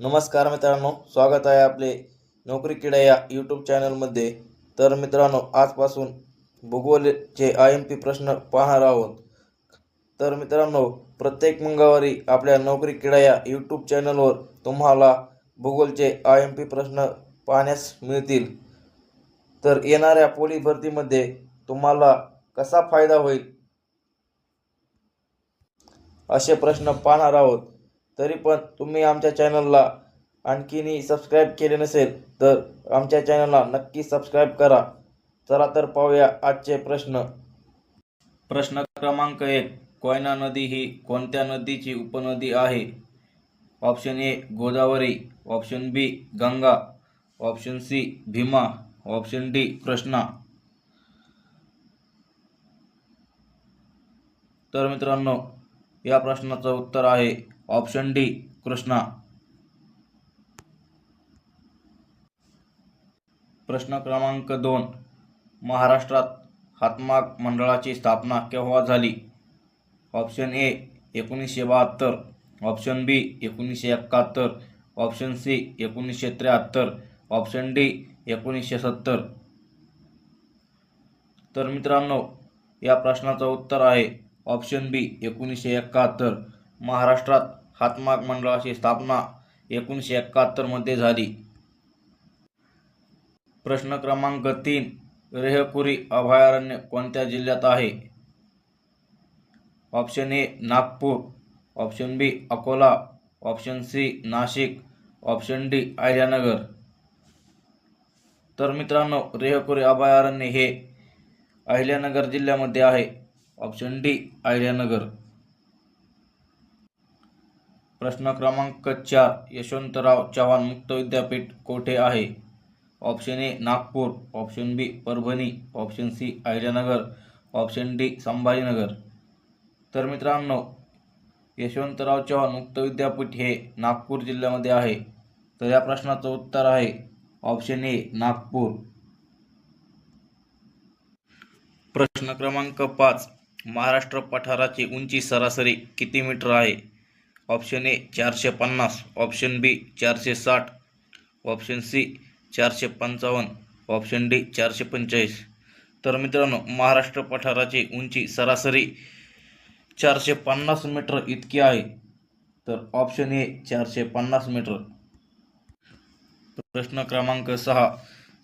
नमस्कार मित्रांनो स्वागत आहे आपले नोकरी किडा या यूट्यूब चॅनलमध्ये तर मित्रांनो आजपासून भूगोलचे आय एम पी प्रश्न पाहणार आहोत. तर मित्रांनो प्रत्येक मंगळवारी आपल्या नोकरी किडा या यूट्यूब चॅनलवर तुम्हाला भूगोलचे आय एम पी प्रश्न पाहण्यास मिळतील. तर येणाऱ्या पोलीस भरतीमध्ये तुम्हाला कसा फायदा होईल? असे प्रश्न पाहणार आहोत. तरी पण तुम्ही आमच्या चॅनलला आणखीनही सबस्क्राईब केले नसेल तर आमच्या चॅनलला नक्की सबस्क्राईब करा. चला तर पाहूया आजचे प्रश्न. प्रश्न क्रमांक एक कोयना नदी ही कोणत्या नदीची उपनदी आहे? Option A Godavari. Option B Ganga. Option C Bhima. Option D Krishna. तर मित्रांनो या प्रश्नाचं उत्तर आहे ऑप्शन डी कृष्णा. प्रश्न क्रमांक दोन महाराष्ट्रात हातमाग मंडळाची स्थापना केव्हा झाली? ऑप्शन ए एकोणीसशे बहात्तर. ऑप्शन बी एकोणीसशे एकाहत्तर. ऑप्शन सी एकोणीसशे त्र्याहत्तर. ऑप्शन डी एकोणीसशे सत्तर. तर मित्रांनो या प्रश्नाचं उत्तर आहे ऑप्शन बी एकोणीसशे एकाहत्तर. महाराष्ट्रात हातमाग मंडळाची स्थापना एकोणीसशे एकाहत्तरमध्ये झाली. प्रश्न क्रमांक तीन रेहकुरी अभयारण्य कोणत्या जिल्ह्यात आहे? Option A Nagpur option B Akola option C Nashik option D Ahilyanagar. तर मित्रांनो रेहकुरी अभयारण्य हे अहिल्यानगर जिल्ह्यामध्ये आहे. Option D Ahilyanagar. प्रश्न क्रमांक चार यशवंतराव चव्हाण मुक्त विद्यापीठ कोठे आहे? Option A Nagpur option B Parbhani option C Ahilyanagar option D Sambhajinagar. तर मित्रांनो यशवंतराव चव्हाण मुक्त विद्यापीठ हे नागपूर जिल्ह्यामध्ये आहे. तर या प्रश्नाचं उत्तर आहे ऑप्शन ए नागपूर. प्रश्न क्रमांक पाच महाराष्ट्र पठाराची उंची सरासरी किती मीटर आहे? ऑप्शन ए चारशे पन्नास ऑप्शन बी चारशे साठ ऑप्शन सी चारशे पंचावन्न ऑप्शन डी चारशे पंचेचाळीस. तर मित्रांनो महाराष्ट्र पठाराची उंची सरासरी चारशे पन्नास मीटर इतकी आहे. तर ऑप्शन ए चारशे पन्नास मीटर. प्रश्न क्रमांक सहा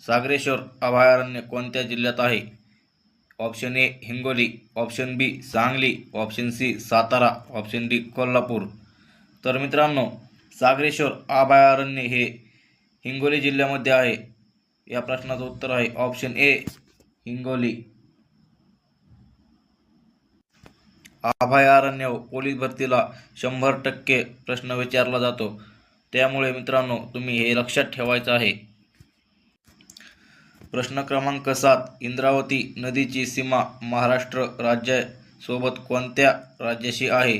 सागरेश्वर अभयारण्य कोणत्या जिल्ह्यात आहे? Option A Hingoli option B Sangli option C Satara option D Kolhapur. तर मित्रांनो सागरेश्वर अभयारण्य हे हिंगोली जिल्ह्यामध्ये आहे. या प्रश्नाचं उत्तर आहे ऑप्शन ए हिंगोली. अभयारण्य पोलीस भरतीला शंभर टक्के प्रश्न विचारला जातो. त्यामुळे मित्रांनो तुम्ही हे लक्षात ठेवायचं आहे. प्रश्न क्रमांक सात इंद्रावती नदीची सीमा महाराष्ट्र राज्यासोबत कोणत्या राज्याशी आहे?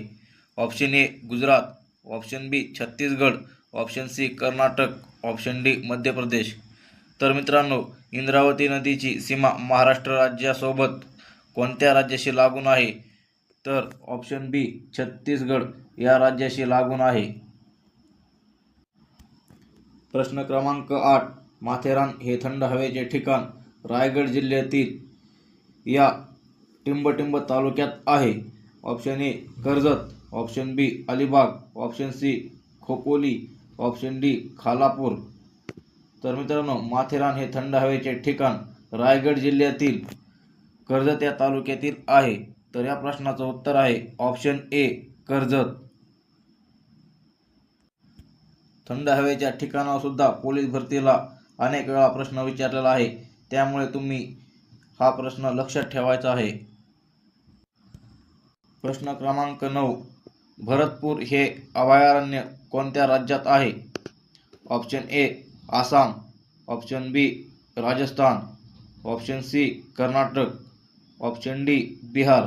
Option A Gujarat. Option B Chhattisgarh option C Karnataka option D Madhya Pradesh. तर मित्रांनो इंद्रावती नदीची सीमा महाराष्ट्र राज्यासोबत कोणत्या राज्याशी लागून आहे? तर ऑप्शन बी छत्तीसगड या राज्याशी लागून आहे. प्रश्न क्रमांक आठ माथेरान हे थंड हवेचे ठिकाण रायगड जिल्ह्यातील या टिंबटिंब तालुक्यात आहे. Option A Karjat. Option B Alibag option C Khopoli option D Khalapur. तर मित्रांनो माथेरान हे थंड हवेचे ठिकाण रायगड जिल्ह्यातील कर्जत या तालुक्यातील आहे. तर या प्रश्नाचं उत्तर आहे ऑप्शन ए कर्जत. थंड हवेच्या ठिकाणावर सुद्धा पोलीस भरतीला अनेक वेळा प्रश्न विचारलेला आहे. त्यामुळे तुम्ही हा प्रश्न लक्षात ठेवायचा आहे. प्रश्न क्रमांक नऊ भरतपूर हे अभयारण्य कोणत्या राज्यात आहे? Option A Assam. Option B Rajasthan. Option C Karnataka. Option D Bihar.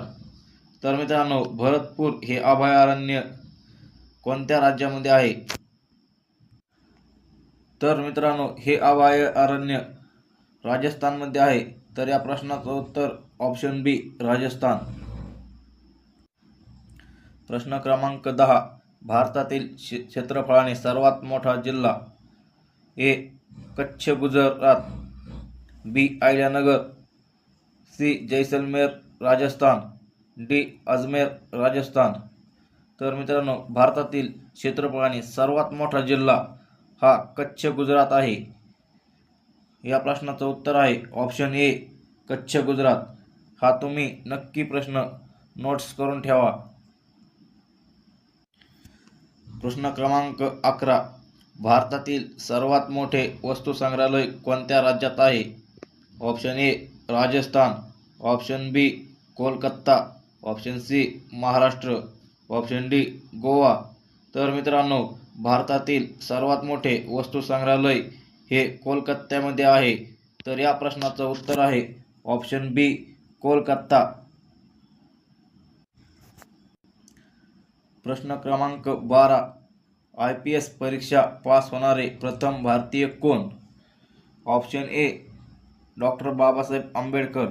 तर मित्रांनो भरतपूर हे अभयारण्य कोणत्या राज्यामध्ये आहे? तर मित्रांनो हे अभयारण्य राजस्थानमध्ये आहे. तर या प्रश्नाचं उत्तर ऑप्शन बी राजस्थान. प्रश्न क्रमांक दहा भारतातील शे क्षेत्रफळाने सर्वात मोठा जिल्हा A Kutch Gujarat B Ahilyanagar C Jaisalmer Rajasthan D Ajmer Rajasthan. तर मित्रांनो भारतातील क्षेत्रफळाने सर्वात मोठा जिल्हा हा कच्छ गुजरात आहे. या प्रश्नाचं उत्तर आहे ऑप्शन ए कच्छ गुजरात. हा तुम्ही नक्की प्रश्न नोट्स करून ठेवा. प्रश्न क्रमांक अकरा. भारतातील सर्वात मोठे वस्तू संग्रहालय कोणत्या राज्यात आहे? Option A Rajasthan. Option B Kolkata. Option C Maharashtra. Option D Goa. तर मित्रांनो भारतातील सर्वात मोठे वस्तू संग्रहालय हे कोलकात्यामध्ये आहे. तर या प्रश्नाचं उत्तर आहे ऑप्शन बी कोलकाता. प्रश्न क्रमांक बारा आय पी एस परीक्षा पास होणारे प्रथम भारतीय कोण? Option A doctor Babasaheb Ambedkar.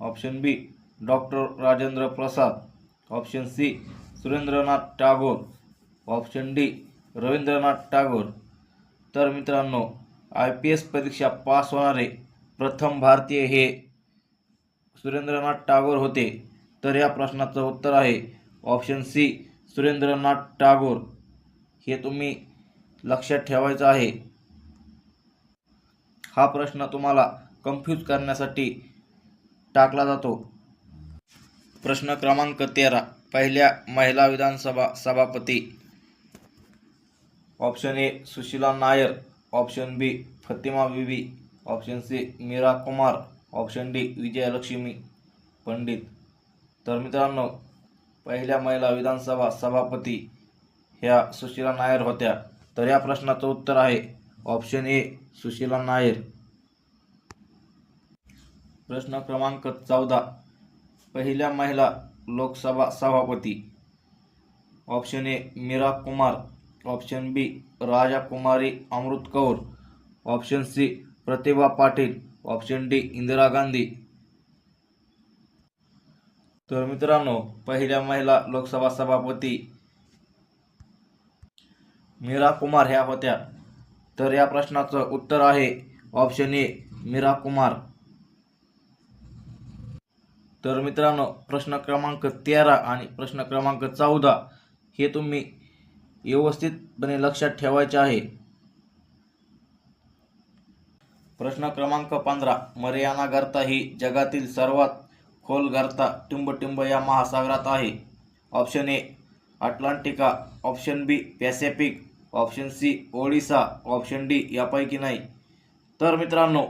Option B doctor Rajendra Prasad. Option C Surendranath Tagore. Option D Rabindranath Tagore. तर मित्रांनो आय पी एस परीक्षा पास होणारे प्रथम भारतीय हे सुरेंद्रनाथ टागोर होते. तर या प्रश्नाचं उत्तर आहे ऑप्शन सी सुरेंद्रनाथ टागोर हे तुम्ही लक्षात ठेवायचं आहे. हा प्रश्न तुम्हाला कन्फ्यूज करण्यासाठी टाकला जातो. प्रश्न क्रमांक तेरा पहिल्या महिला विधानसभा सभापती. Option A Sushila Nayar. Option B Fatima Bibi option C Meira Kumar. Option D Vijayalakshmi Pandit. तर मित्रांनो पहिल्या महिला विधानसभा सभापती ह्या सुशीला नायर होत्या. तर या प्रश्नाचं उत्तर आहे ऑप्शन ए सुशीला नायर. प्रश्न क्रमांक चौदा पहिल्या महिला लोकसभा सभापती. Option A Meira Kumar. Option B Raja Kumari Amrit Kaur. Option C Pratibha Patil. Option D Indira Gandhi. तर मित्रांनो पहिल्या महिला लोकसभा सभापती मीरा कुमार ह्या होत्या. तर या प्रश्नाचं उत्तर आहे ऑप्शन ए मीरा कुमार. तर मित्रांनो प्रश्न क्रमांक तेरा आणि प्रश्न क्रमांक चौदा हे तुम्ही व्यवस्थितपणे लक्षात ठेवायचे आहे. प्रश्न क्रमांक पंधरा मरियाना गर्ता ही जगातील सर्वात खोल टिंबटिंब या महासागरात आहे. Option A Atlantic. Option B Pacific. Option C Odisha. Option D यापैकी नाही. तर मित्रांनो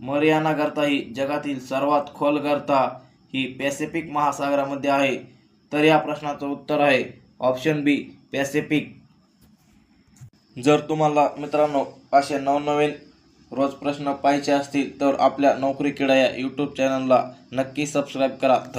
मरियाना गर्ता ही जगातील सर्वात खोल गर्ता ही पॅसिफिक महासागरामध्ये आहे. तर या प्रश्नाचं उत्तर आहे ऑप्शन बी पॅसिफिक. जर तुम्हाला मित्रांनो असे नवनवीन रोज प्रश्न पाहिजे असतील तर आपल्या नोकरी किडा या यूट्यूब चॅनलला नक्की सबस्क्राईब करा. धन्य